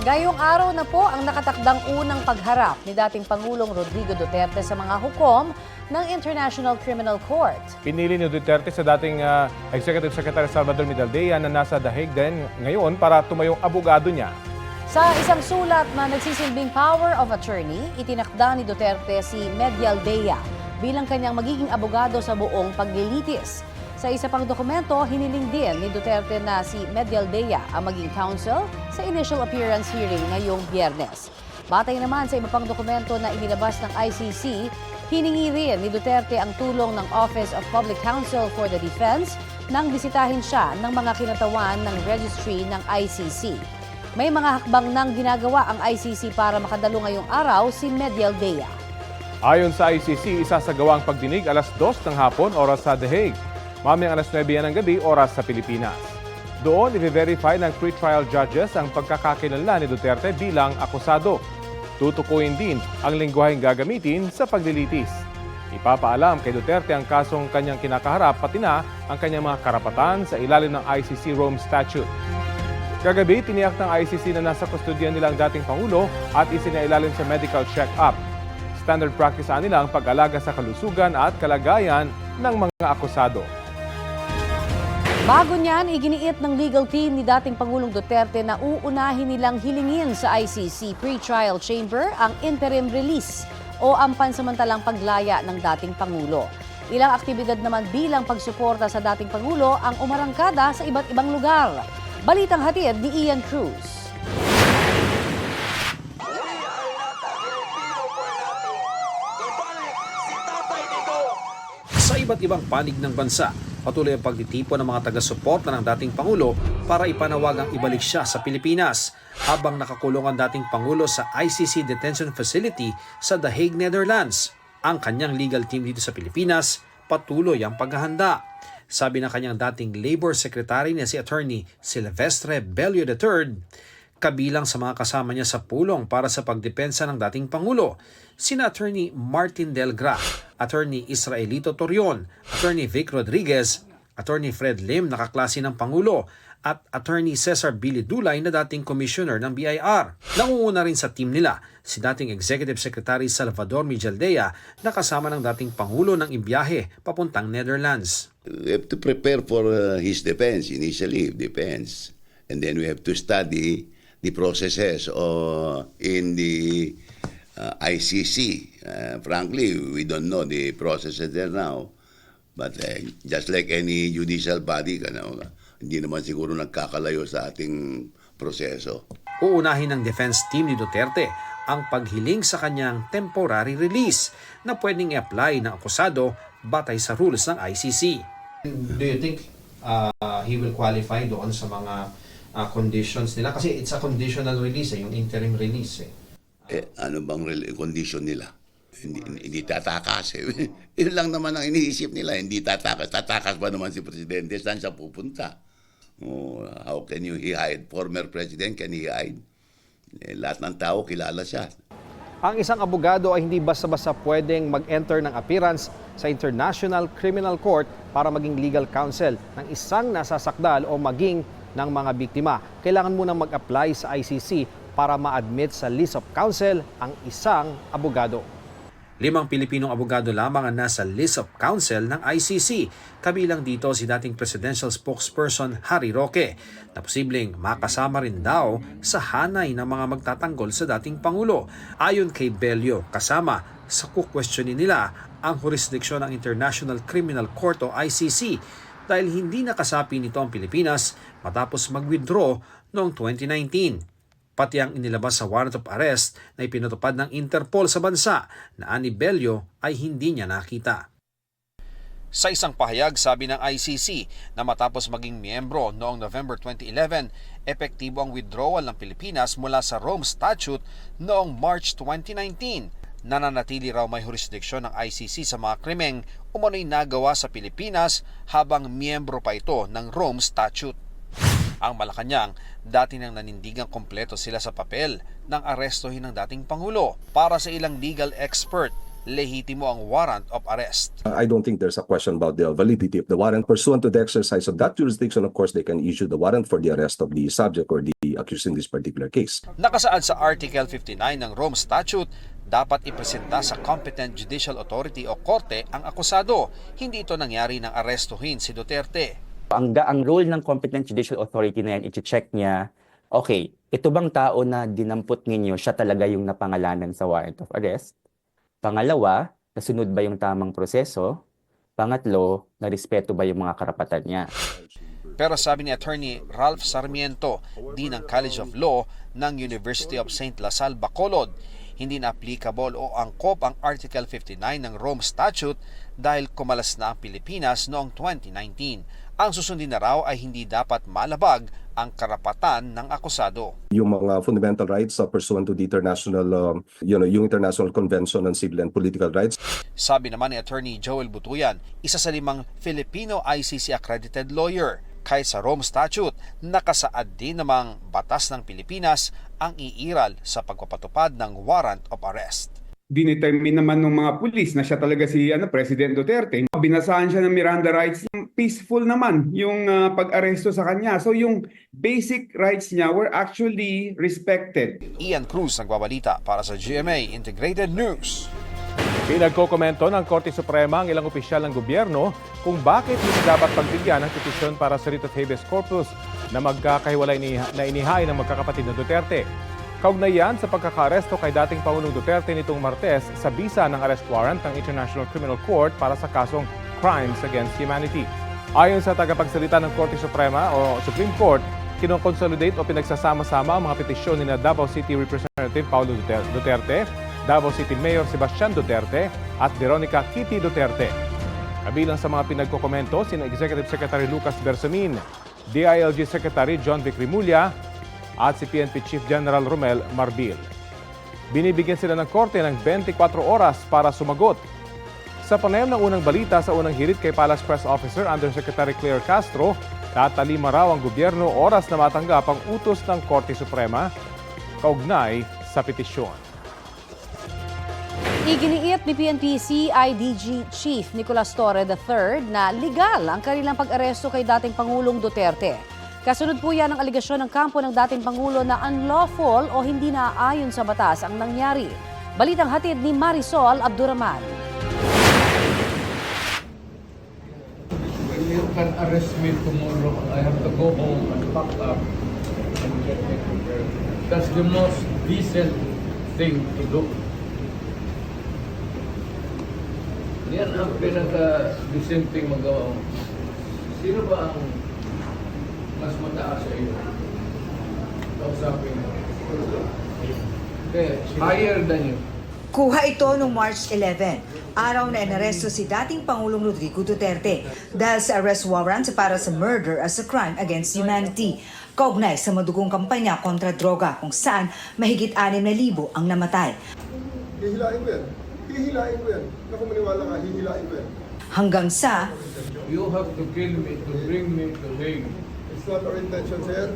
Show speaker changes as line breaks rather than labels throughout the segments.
Ngayong araw na po ang nakatakdang unang pagharap ni dating Pangulong Rodrigo Duterte sa mga hukom ng International Criminal Court.
Pinili ni Duterte sa dating ah, Executive Secretary Salvador Midaldea na nasa The Hague din ngayon para tumayong abogado niya.
Sa isang sulat na nagsisilbing power of attorney, itinakda ni Duterte si Medial Dea bilang kanyang magiging abogado sa buong paglilitis. Sa isa pang dokumento, hiniling din ni Duterte na si Medial Dea ang maging counsel sa initial appearance hearing ngayong biyernes. Batay naman sa iba pang dokumento na inilabas ng ICC, hiningi rin ni Duterte ang tulong ng Office of Public Counsel for the Defense nang bisitahin siya ng mga kinatawan ng registry ng ICC. May mga hakbang nang ginagawa ang ICC para makadalo ngayong araw si Medial Dea.
Ayon sa ICC, isasagawa ang pagdinig alas 2 ng hapon oras sa The Hague. Mamayang alas 9 yan ng gabi oras sa Pilipinas. Doon, i-verify ng pre-trial judges ang pagkakakilanlan ni Duterte bilang akusado. Tutukuyin din ang lingwaheng gagamitin sa paglilitis. Ipapaalam kay Duterte ang kasong kanyang kinakaharap pati na ang kanyang mga karapatan sa ilalim ng ICC Rome Statute. Kagabi, tiniyak ng ICC na nasa kustodiyan nila ang dating Pangulo at isinailalim sa medical check-up. Standard practice nila ang pag-alaga sa kalusugan at kalagayan ng mga akusado.
Bago niyan, iginiit ng legal team ni dating Pangulong Duterte na uunahin nilang hilingin sa ICC pre-trial chamber ang interim release o ang pansamantalang paglaya ng dating Pangulo. Ilang aktibidad naman bilang pagsuporta sa dating Pangulo ang umarangkada sa iba't ibang lugar. Balitang hatid ni Ian Cruz.
Iba't ibang panig ng bansa, patuloy ang pagtitipon ng mga taga-suporta ng dating Pangulo para ipanawagang ibalik siya sa Pilipinas habang nakakulong ang dating Pangulo sa ICC Detention Facility sa The Hague, Netherlands. Ang kanyang legal team dito sa Pilipinas patuloy ang paghahanda. Sabi ng kanyang dating Labor Secretary na si Attorney Silvestre Bello III, kabilang sa mga kasama niya sa pulong para sa pagdepensa ng dating Pangulo, sina Attorney Martin Delgra, Attorney Israelito Torion, Attorney Vic Rodriguez, Attorney Fred Lim na kaklase ng Pangulo, at Attorney Cesar Billy Dulay na dating Commissioner ng BIR. Nangunguna rin sa team nila si dating Executive Secretary Salvador Mijaldea na kasama ng dating Pangulo ng imbiyahe papuntang Netherlands.
We have to prepare for uh, his defense, initially defense. And then we have to study the processes uh, in the uh, ICC. Uh, frankly, we don't know the processes there now. But uh, just like any judicial body, ano, hindi naman siguro nagkakalayo sa ating proseso.
Uunahin ng defense team ni Duterte ang paghiling sa kanyang temporary release na pwedeng i-apply ng akusado batay sa rules ng ICC.
Do you think uh, he will qualify doon sa mga uh, conditions nila? Kasi it's a conditional release, eh, yung interim release. Eh.
Eh, ano bang condition nila? Hindi, hindi tatakas eh. Yun lang naman ang iniisip nila, hindi tatakas. Tatakas ba naman si Presidente? Saan siya pupunta? Oh, how can you hide? Former President, can he hide? Eh, lahat ng tao kilala siya.
Ang isang abogado ay hindi basta-basta pwedeng mag-enter ng appearance sa International Criminal Court para maging legal counsel ng isang nasasakdal o maging ng mga biktima. Kailangan munang mag-apply sa ICC para ma-admit sa list of counsel ang isang abogado.
Limang Pilipinong abogado lamang ang nasa list of counsel ng ICC. Kabilang dito si dating presidential spokesperson Harry Roque na posibleng makasama rin daw sa hanay ng mga magtatanggol sa dating Pangulo. Ayon kay Bello, kasama sa kukwestiyonin nila ang jurisdiksyon ng International Criminal Court o ICC dahil hindi nakasapi nito ang Pilipinas matapos mag-withdraw noong 2019 pati ang inilabas sa warrant of arrest na ipinatupad ng Interpol sa bansa na ani Bello ay hindi niya nakita. Sa isang pahayag, sabi ng ICC na matapos maging miyembro noong November 2011, epektibo ang withdrawal ng Pilipinas mula sa Rome Statute noong March 2019. Nananatili raw may jurisdiksyon ng ICC sa mga krimeng umano'y nagawa sa Pilipinas habang miyembro pa ito ng Rome Statute. Ang Malacanang, dati nang nanindigang kompleto sila sa papel ng arestohin ng dating Pangulo. Para sa ilang legal expert, lehitimo ang warrant of arrest.
I don't think there's a question about the validity of the warrant. Pursuant to the exercise of that jurisdiction, of course, they can issue the warrant for the arrest of the subject or the accused in this particular case.
Nakasaad sa Article 59 ng Rome Statute, dapat ipresenta sa competent judicial authority o korte ang akusado. Hindi ito nangyari nang arestuhin si Duterte.
Ang, ang role ng competent judicial authority na yan, i-check niya, okay, ito bang tao na dinampot ninyo, siya talaga yung napangalanan sa warrant of arrest? Pangalawa, nasunod ba yung tamang proseso? Pangatlo, narespeto ba yung mga karapatan niya?
Pero sabi ni Attorney Ralph Sarmiento, Dean ng College of Law ng University of St. Lasal, Bacolod, hindi na applicable o angkop ang Article 59 ng Rome Statute dahil kumalas na ang Pilipinas noong 2019. Ang susundin na raw ay hindi dapat malabag ang karapatan ng akusado.
Yung mga fundamental rights uh, pursuant to the international, um, you know, yung International Convention on Civil and Political Rights,
Sabi naman ni Attorney Joel Butuyan, isa sa limang Filipino ICC accredited lawyer. Kahit sa Rome Statute, nakasaad din namang batas ng Pilipinas ang iiral sa pagpapatupad ng warrant of arrest.
dinetermine naman ng mga pulis na siya talaga si ano President Duterte. Binasahan siya ng Miranda rights. Peaceful naman yung ah, pag-aresto sa kanya. So yung basic rights niya were actually respected.
Ian Cruz nagbabalita para sa GMA Integrated News.
Pinagkokomento ng Korte Suprema ang ilang opisyal ng gobyerno kung bakit hindi dapat pagbigyan ng petisyon para sa writ of habeas corpus na magkakahiwalay na inihain ng magkakapatid na Duterte. Kaugnay yan sa pagkakaresto kay dating Pangulong Duterte nitong Martes sa bisa ng arrest warrant ng International Criminal Court para sa kasong Crimes Against Humanity. Ayon sa tagapagsalita ng Korte Suprema o Supreme Court, kinoconsolidate o pinagsasama-sama ang mga petisyon ni na Davao City Representative Paulo Duter- Duterte, Davao City Mayor Sebastian Duterte at Veronica Kitty Duterte. Kabilang sa mga pinagkokomento, sina Executive Secretary Lucas Bersamin, DILG Secretary John Vic Rimulya at si PNP Chief General Romel Marbil. Binibigyan sila ng korte ng 24 oras para sumagot. Sa panayam ng unang balita sa unang hirit kay Palace Press Officer Undersecretary Claire Castro, tatalima raw ang gobyerno oras na matanggap ang utos ng Korte Suprema kaugnay sa petisyon.
Iginiit ni PNP CIDG Chief Nicolas Torre III na legal ang kanilang pag-aresto kay dating Pangulong Duterte. Kasunod po yan ang aligasyon ng kampo ng dating Pangulo na unlawful o hindi naaayon sa batas ang nangyari. Balitang hatid ni Marisol Abduraman.
You can arrest me tomorrow. I have to go home and pack up and get me prepared. That's the most decent thing to do. Yan ang pinaka-decent thing magawa mo. Sino ba ang mas mataas sa iyo? Kausapin mo. Okay, higher than you.
Kuha ito noong March 11, araw na inaresto si dating Pangulong Rodrigo Duterte dahil sa arrest warrant para sa murder as a crime against humanity. Kaugnay sa madugong kampanya kontra droga kung saan mahigit 6,000 ang namatay.
Hihilain ko yan. Hihilain ko yan. Naku, maniwala ka, hihilain ko yan.
Hanggang sa
You have to kill me to bring me to Hague.
It's not our intention, sir.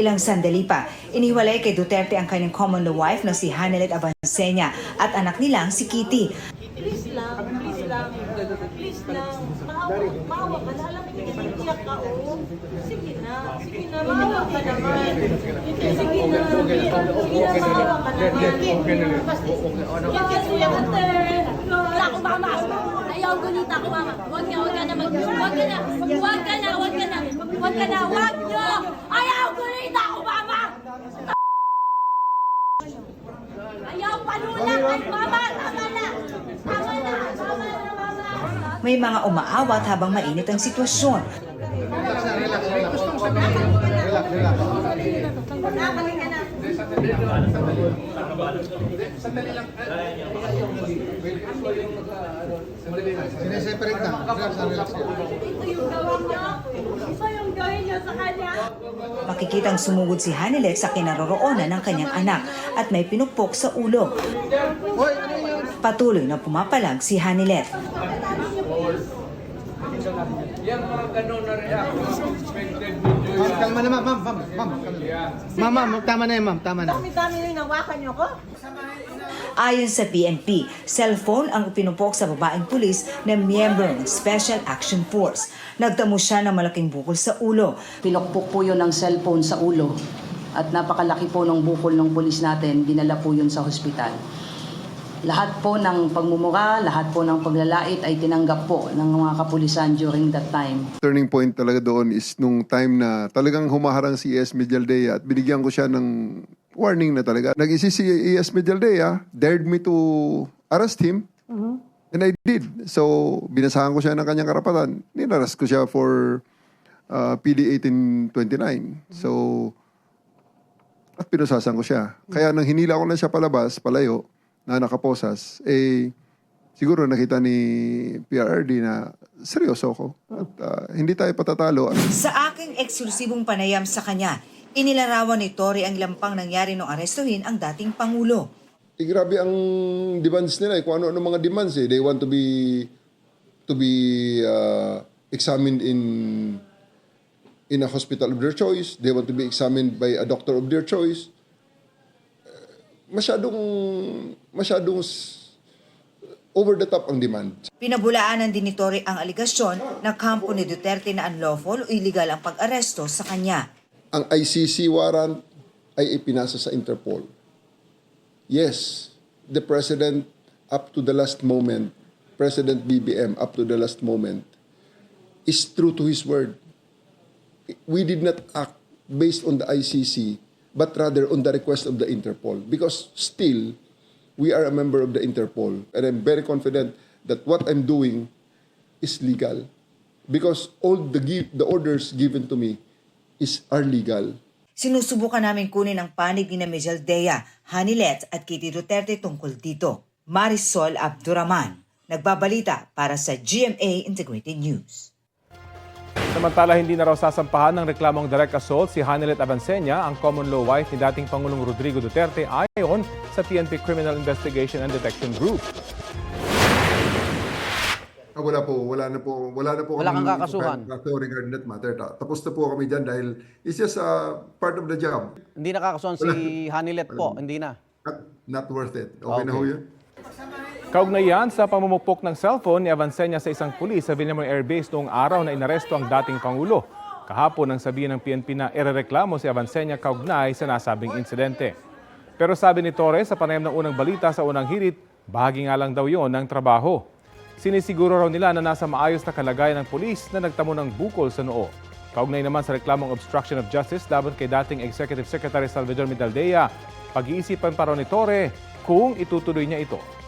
ilang sandali pa, iniwalay kay Duterte ang kanyang common law wife na si Hanelet Avancenia at anak nilang si Kitty.
Please lang, please lang, please lang. Maawa, maawa ka na. Alam mo, ka, oh. Sige na, na, maawa ka naman. Na, sige na, maawa ka naman. Ka suya ka, Wala akong mama. Ayaw gunita ko, mama. Huwag ka, huwag ka na mag... Huwag ka na, huwag ka na, huwag ka na. Huwag ka na, huwag nyo. Ayaw gunita ko, mama. Ayaw panulang kay mama. Tama na. Tama na, tama na, mama.
May mga umaawat habang mainit ang sitwasyon.
Sineseparate na. Relax, relax.
Ito yung gawin niyo. Ito yung gawin niyo sa kanya.
Makikitang sumugod si Hanelet sa kinaroroonan ng kanyang anak at may pinupok sa ulo. Patuloy na pumapalag si Hanelet.
Yan mga ganun na reaction kalma na ma'am, ma'am, ma'am, ma'am. Ma'am, ma'am, tama na yan ma'am, tama na.
Dami-dami yung nawakan niyo ko.
Ayon sa PNP, cellphone ang ipinupok sa babaeng pulis na miyembro ng Special Action Force. Nagtamo siya ng malaking bukol sa ulo.
Pinukpok po yun ng cellphone sa ulo at napakalaki po ng bukol ng pulis natin, dinala po yun sa hospital. Lahat po ng pagmumura, lahat po ng paglalait ay tinanggap po ng mga kapulisan during that time.
Turning point talaga doon is nung time na talagang humaharang si ES Medialdea at binigyan ko siya ng warning na talaga. Nag-isip si ES Medialdea, dared me to arrest him. And I did. So, binasahan ko siya ng kanyang karapatan. Ninaras ko siya for uh, PD 1829. So, at pinusasan ko siya. Kaya nang hinila ko na siya palabas, palayo, na nakaposas, eh, siguro nakita ni PRRD na seryoso ako. At uh, hindi tayo patatalo.
Sa aking eksklusibong panayam sa kanya, inilarawan ni Tory ang lampang nangyari nung arestuhin ang dating Pangulo.
Eh, grabe ang demands nila. Eh. Kung ano-ano mga demands eh. They want to be to be uh, examined in in a hospital of their choice. They want to be examined by a doctor of their choice. Masyadong masyadong over the top ang demand.
Pinabulaanan din ni Tory ang aligasyon na kampo ni Duterte na unlawful o illegal ang pag-aresto sa kanya.
Ang ICC warrant ay ipinasa sa Interpol. Yes, the President up to the last moment, President BBM up to the last moment, is true to his word. We did not act based on the ICC, but rather on the request of the Interpol. Because still, we are a member of the Interpol. And I'm very confident that what I'm doing is legal. Because all the, gi- the orders given to me is are legal.
Sinusubukan namin kunin ang panig ni Miguel Dea, Hanilet at Kitty Duterte tungkol dito. Marisol Abduraman, nagbabalita para sa GMA Integrated News.
Samantala, hindi na raw sasampahan ng reklamong direct assault si Hanelet Avancenia, ang common law wife ni dating Pangulong Rodrigo Duterte ayon sa PNP Criminal Investigation and Detection Group.
Ah, wala po, wala na po, wala na po
Wala kang kakasuhan?
kaso regarding that matter. Ta- Tapos na po kami dyan dahil it's just uh, part of the job.
Hindi nakakasuhan si Hanilet po, hindi na.
Not, not worth it. Okay, na ho yun?
Kaugnayan sa pamumukpok ng cellphone ni Avancenia sa isang pulis sa Villamor Air Base noong araw na inaresto ang dating Pangulo. Kahapon ang sabihin ng PNP na irereklamo si Avancenia kaugnay sa nasabing insidente. Pero sabi ni Torres sa panayam ng unang balita sa unang hirit, bahagi nga lang daw yon ng trabaho. Sinisiguro raw nila na nasa maayos na kalagayan ng pulis na nagtamo ng bukol sa noo. Kaugnay naman sa reklamong obstruction of justice laban kay dating Executive Secretary Salvador Medaldea, pag-iisipan pa raw ni Torre kung itutuloy niya ito.